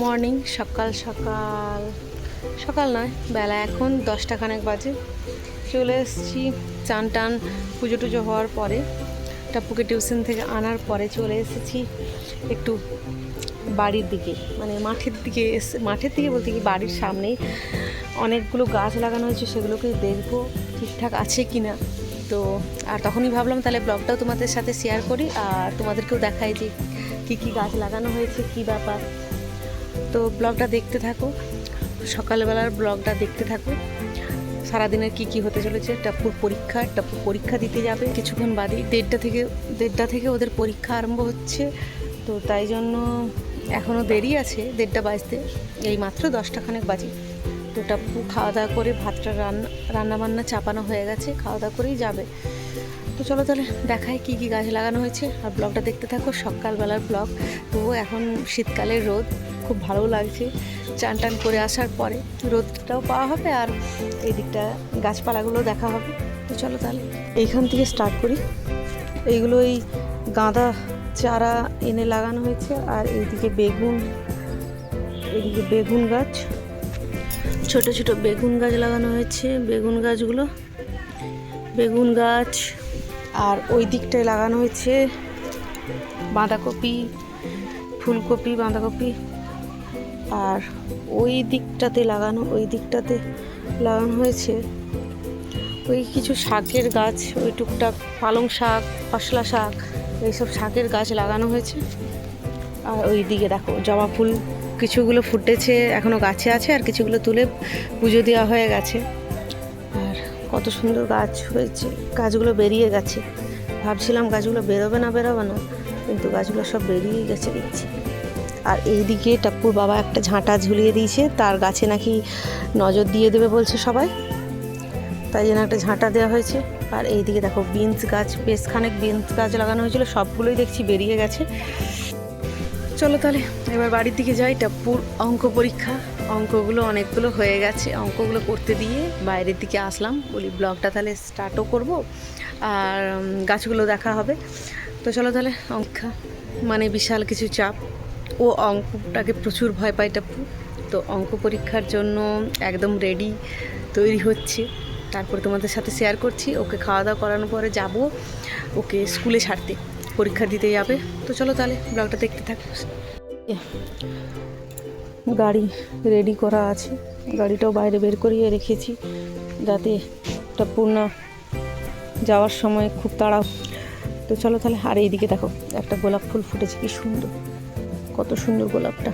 Morning সকাল সকাল সকাল নয়, বেলা এখন দশটা খানেক বাজে। চলে এসেছি চান টান, পুজো টুজো হওয়ার পরে। টাপুকে টিউশন থেকে আনার পরে চলে এসেছি একটু বাড়ির দিকে মানে মাঠের দিকে এসে, মাঠের দিকে বলতে কি বাড়ির সামনেই অনেকগুলো গাছ লাগানো হয়েছে সেগুলোকে দেখব ঠিকঠাক আছে কি না তো আর তখনই ভাবলাম তাহলে ব্লগটাও তোমাদের সাথে শেয়ার করি, আর তোমাদেরকেও দেখাই যে কী কী গাছ লাগানো হয়েছে, কী ব্যাপার। তো ব্লগটা দেখতে থাকো। সকালবেলার ব্লগটা দেখতে থাকো। সারাদিনের কি কি হতে চলেছে, টাপুর পরীক্ষা টাপু পরীক্ষা দিতে যাবে। কিছুক্ষণ বাদেই দেড়টা থেকে দেড়টা থেকে ওদের পরীক্ষা আরম্ভ হচ্ছে। তো তাই জন্য এখনও দেরি আছে, দেড়টা বাজতে। এই মাত্র দশটা খানেক বাজে। তো টাপু খাওয়া দাওয়া করে ভাতটা রান্না রান্না বান্না চাপানো হয়ে গেছে, খাওয়া দাওয়া করেই যাবে। তো চলো তাহলে দেখায় কী কী গাছ লাগানো হয়েছে। আর ব্লগটা দেখতে থাকো সকালবেলার ব্লগ। তো এখন শীতকালের রোদ। খুব ভালো লাগছে। চান টান করে আসার পরে রোদটাও পাওয়া হবে আর এই দিকটা গাছপালাগুলো দেখা হবে। তো চলো তাহলে এইখান থেকে স্টার্ট করি। এইগুলো এই গাঁদা চারা এনে লাগানো হয়েছে আর এইদিকে বেগুন এদিকে বেগুন গাছ। ছোট ছোট বেগুন গাছ লাগানো হয়েছে, বেগুন গাছগুলো। বেগুন গাছ আর ওই দিকটায় লাগানো হয়েছে বাঁধাকপি, ফুলকপি, বাঁধাকপি। আর ওই দিকটাতে লাগানো, ওই দিকটাতে লাগানো হয়েছে। ওই কিছু শাকের গাছ, ওই টুকটাক পালং শাক, পাশলা শাক, এইসব শাকের গাছ লাগানো হয়েছে। আর ওই দিকে দেখো, জবা ফুল, কিছুগুলো ফুটেছে এখনও গাছে আছে, আর কিছুগুলো তুলে পুজো দেওয়া হয়ে গেছে। আর কত সুন্দর গাছ হয়েছে, গাছগুলো বেরিয়ে গেছে। ভাবছিলাম গাছগুলো বেরোবে না বেরোবে না, কিন্তু গাছগুলো সব বেরিয়ে গেছে দেখছি। আর এইদিকে টাপ্পুর বাবা একটা ঝাঁটা ঝুলিয়ে দিয়েছে, তার গাছে নাকি নজর দিয়ে দেবে বলছে সবাই। তাই জন্য একটা ঝাঁটা দেওয়া হয়েছে। আর এইদিকে দেখো বিনস গাছ, বেশ খানেক বিনস গাছ লাগানো হয়েছিল, সবগুলোই দেখছি বেরিয়ে গেছে। চলো তাহলে, এবার বাড়ির দিকে যাই, টাপ্পুর অঙ্ক পরীক্ষা। অঙ্কগুলো অনেকগুলো হয়ে গেছে, অঙ্কগুলো করতে দিয়ে বাইরের দিকে আসলাম। বলি ব্লগটা তাহলে স্টার্টও করব, আর গাছগুলো দেখা হবে। তো চলো তাহলে, অঙ্ক মানে বিশাল কিছু চাপ। ও অঙ্কটাকে প্রচুর ভয় পায় টাপ্পু তো অঙ্ক পরীক্ষার জন্য একদম রেডি তৈরি হচ্ছে। তারপরে তোমাদের সাথে শেয়ার করছি, ওকে খাওয়া দাওয়া করানোর পরে যাব ওকে স্কুলে ছাড়তে। পরীক্ষা দিতে যাবে। তো চলো তাহলে ব্লগটা দেখতে থাকো। গাড়ি রেডি করা আছে। গাড়িটাও বাইরে বের করিয়ে রেখেছি যাতে এটা পূর্ণা যাওয়ার সময় খুব তাড়াও। তো চলো তাহলে আর এইদিকে দেখো, একটা গোলাপ ফুল ফুটেছে, কি সুন্দর। কত সুন্দর গোলাপটা।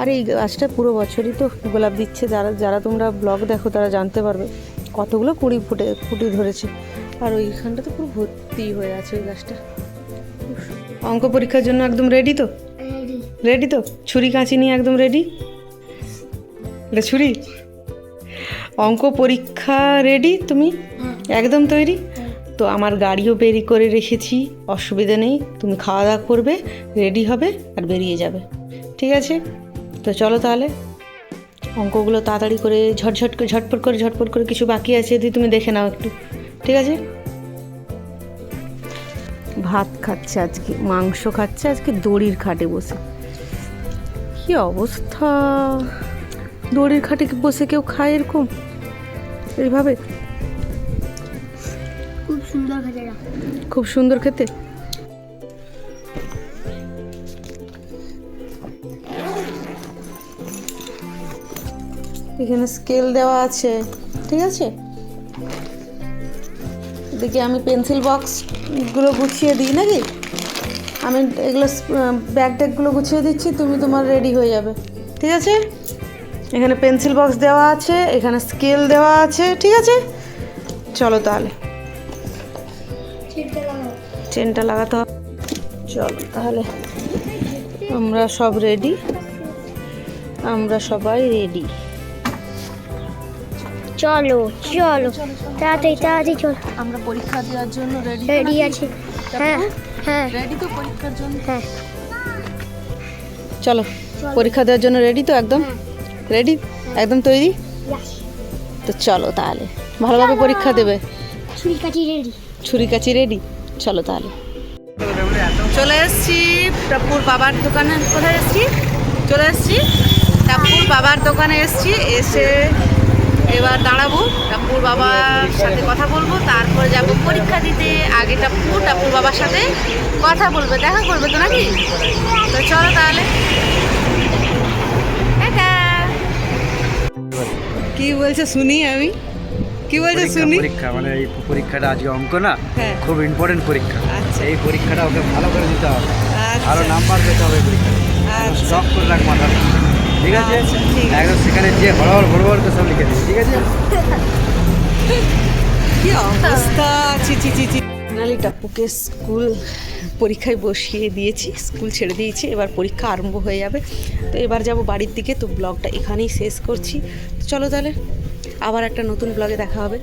আর এই গাছটা পুরো বছরই তো গোলাপ দিচ্ছে। যারা যারা তোমরা ব্লগ দেখো তারা জানতে পারবে। কতগুলো কুড়ি ফুটে ফুটি ধরেছে। আর ওইখানটা তো পুরো ভর্তি হয়ে আছে ওই গাছটা। অঙ্ক পরীক্ষার জন্য একদম রেডি তো? রেডি তো? ছুরি কাঁচি নিয়ে একদম রেডি এটা ছুরি? অঙ্ক পরীক্ষা রেডি তুমি? একদম তৈরি? তো আমার গাড়িও বেরি করে রেখেছি। অসুবিধা নেই, তুমি খাওয়া দাওয়া করবে রেডি হবে আর বেরিয়ে যাবে। ঠিক আছে? তো চলো তাহলে। অঙ্কগুলো তাড়াতাড়ি করে ঝটঝট করে, ঝটপট করে ঝটপট করে কিছু বাকি আছে, যদি তুমি দেখে নাও একটু। ঠিক আছে? ভাত খাচ্ছে আজকে, মাংস খাচ্ছে, আজকে দড়ির খাটে বসে। কি অবস্থা? দড়ির খাটে বসে কেউ খায় এরকম? এইভাবে খুব সুন্দর খেতে। এখানে স্কেল দেওয়া আছে, ঠিক আছে? এদিকে আমি পেন্সিল বক্সগুলো গুছিয়ে দিই নাকি? আমি এগুলো ব্যাগ ট্যাগগুলো গুছিয়ে দিচ্ছি, তুমি তোমার রেডি হয়ে যাবে, ঠিক আছে? এখানে পেন্সিল বক্স দেওয়া আছে, এখানে স্কেল দেওয়া আছে, ঠিক আছে? চলো তাহলে। চেনটা লাগাতে হবে। চলো তাহলে আমরা সব রেডি আমরা সবাই রেডি চলো চলো তাড়াতাড়ি তাড়াতাড়ি চলো। আমরা পরীক্ষা দেওয়ার জন্য রেডি রেডি আছি। হ্যাঁ হ্যাঁ। রেডি তো পরীক্ষার জন্য? হ্যাঁ। চলো পরীক্ষা দেওয়ার জন্য রেডি তো একদম? হ্যাঁ। রেডি একদম তৈরি? তো চলো তাহলে ভালোভাবে পরীক্ষা দেবে। ছুরি কাটি রেডি ছুরি কাচি রেডি চলো তাহলে। চলে এসছি টাপুর বাবার দোকানে, কোথায় এসছি? চলে এসেছি টাপুর বাবার দোকানে এসেছি, এসে এবার দাঁড়াবো, টাপুর বাবার সাথে কথা বলব, তারপরে যাব পরীক্ষা দিতে, আগে টাপ্পু টাপুর বাবার সাথে কথা বলবে, দেখা করবে তো নাকি? তো চলো তাহলে। কি বলছে শুনি আমি? কি বলছে শুনি পরীক্ষা মানে এই পরীক্ষাটা আজকে অঙ্ক না হ্যাঁ। খুব ইম্পর্টেন্ট পরীক্ষা। আচ্ছা। এই পরীক্ষাটা ওকে ভালো করে দিতে হবে। আচ্ছা। ভালো নাম্বার পেতে হবে পরীক্ষা আচ্ছা। স্টক করে রাখ মাথা ঠিক আছে? আচ্ছা। একদম সেখানে যে হড়বড় হড়বড় করে সব লিখে দিবি ঠিক আছে? কি অবস্থা? ছি ছি ছি ছি। ফাইনালি টাপ্পুকে স্কুল পরীক্ষায় বসিয়ে দিয়েছি স্কুল ছেড়ে দিয়েছি। এবার পরীক্ষা আরম্ভ হয়ে যাবে। তো এবার যাব বাড়ির দিকে তো ব্লগটা এখানেই শেষ করছি। তো চলো তাহলে। আবার একটা নতুন ব্লগে দেখা হবে।